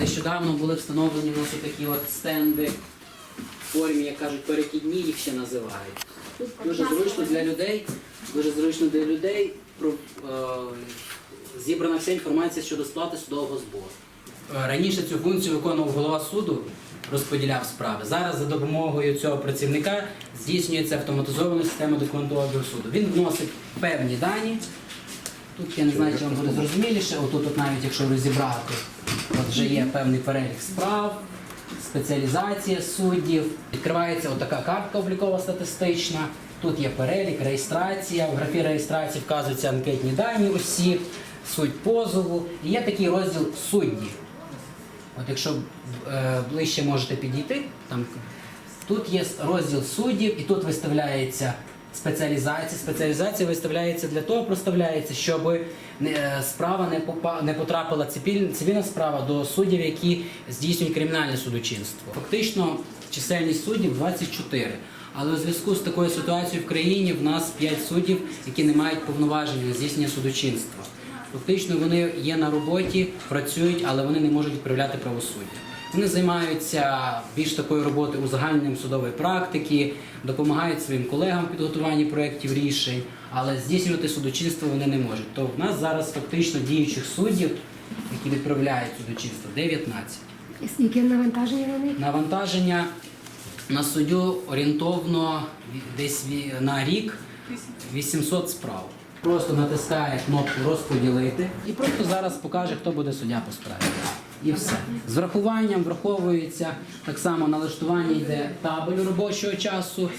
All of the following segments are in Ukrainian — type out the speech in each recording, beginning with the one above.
нещодавно були встановлені у нас такі от стенди в формі, як кажуть, перекидні їх ще називають. Дуже зручно для людей, дуже зручно для людей про, е, зібрана вся інформація щодо сплати судового збору. Е, Раніше цю функцію виконував голова суду, розподіляв справи. Зараз за допомогою цього працівника здійснюється автоматизована система документообігу суду. Він вносить певні дані. Тут я не знаю, чи вам буде зрозуміліше. Отут, от навіть якщо розібрати, от вже є певний перелік справ, спеціалізація суддів. Відкривається отака картка облікова статистична. Тут є перелік, реєстрація. В графі реєстрації вказуються анкетні дані осіб, суть позову. І є такий розділ судді. От якщо е, ближче можете підійти, там тут є розділ суддів, і тут виставляється спеціалізація. Спеціалізація виставляється для того, проставляється, щоб е, справа не, попа, не потрапила цивіль- цивільна справа до суддів, які здійснюють кримінальне судочинство. Фактично чисельність суддів 24. Але у зв'язку з такою ситуацією в країні в нас 5 суддів, які не мають повноважень на здійснення судочинства. Фактично вони є на роботі, працюють, але вони не можуть відправляти правосуддя. Вони займаються більш такою роботою узагальненням судової практики, допомагають своїм колегам в підготуванні проєктів рішень, але здійснювати судочинство вони не можуть. То в нас зараз фактично діючих суддів, які відправляють судочинство, 19. І Яке навантаження на них? Навантаження на суддю орієнтовно десь на рік 800 справ. Просто натискає кнопку розподілити і просто зараз покаже, хто буде суддя по справі. І все. З врахуванням враховується так само налаштування йде табель робочого часу.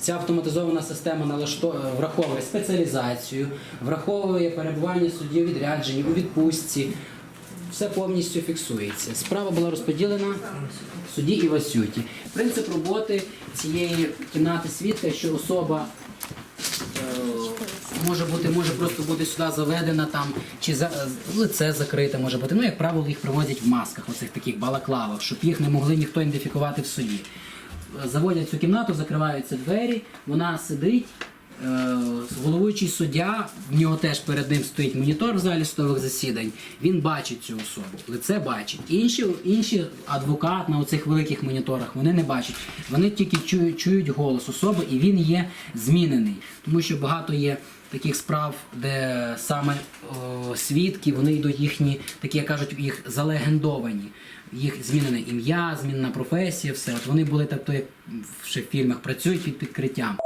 Ця автоматизована система налашто- враховує спеціалізацію, враховує перебування суддів відряджені у відпустці. Все повністю фіксується. Справа була розподілена в суді Івасюті. Принцип роботи цієї кімнати свідка, що особа е, може бути, може просто бути сюди заведена там, чи за, е, лице закрите може бути. Ну, як правило, їх привозять в масках, оцих таких балаклавах, щоб їх не могли ніхто ідентифікувати в суді. Е, Заводять цю кімнату, закриваються двері, вона сидить. е, Головуючий суддя, в нього теж перед ним стоїть монітор в залі судових засідань. Він бачить цю особу, лице бачить. Інші, інші адвокат на оцих великих моніторах вони не бачать. Вони тільки чують, чують голос особи, і він є змінений. Тому що багато є таких справ, де саме о, свідки, вони йдуть їхні, такі як кажуть, їх залегендовані. Їх змінене ім'я, змінена професія, все. От вони були тобто, як в ще в фільмах працюють під підкриттям.